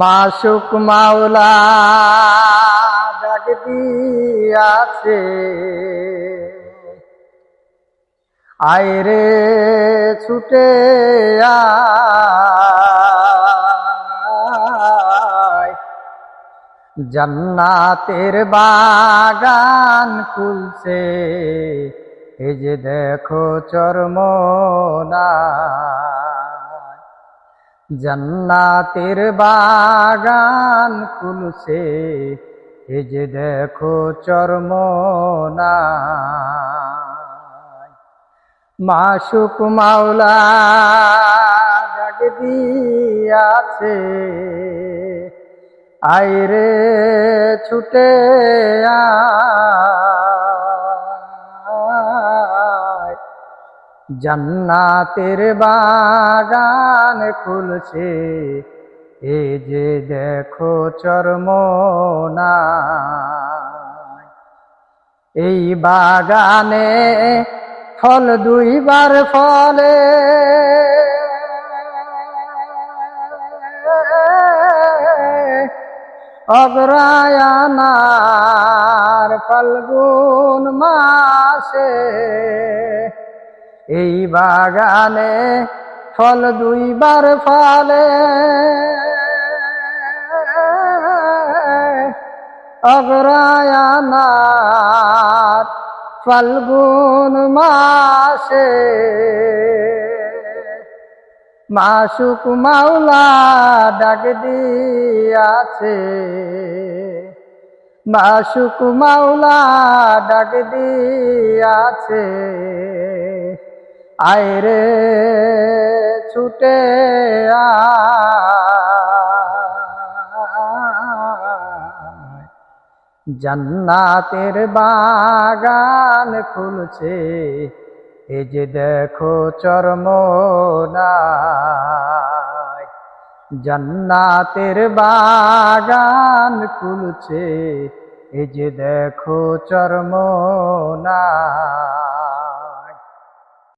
মাসুক মাওলা ডাক দিয়াছে আয়রে ছুটে জান্নাতের বাগান খুলছে। এই যে দেখো চরমনা জান্নাতের বাগান খুলছে। এই যে দেখো চরমনা। মাসুক মাওলা ডাক দিয়াছে। আইরে ছুটে আয় জান্নাতের বাগান খুলছে। এ যে দেখো চরমনা। এই বাগানে ফল দুইবার ফলে। অগ্রায়নার ফাল্গুন মাসে এই বাগানে ফল দুইবার ফলে। অগ্রায়নার ফাল্গুন মাসে মাসুক মাওলা ডাক দিয়াছে। মাসুক মাওলা ডাক দিয়াছে। আয়রে ছুটে জান্নাতের বাগান খুলছে, এই যে দেখো চরমনায়। জান্নাতের বাগান খুলছে, এই যে দেখো চরমনায়।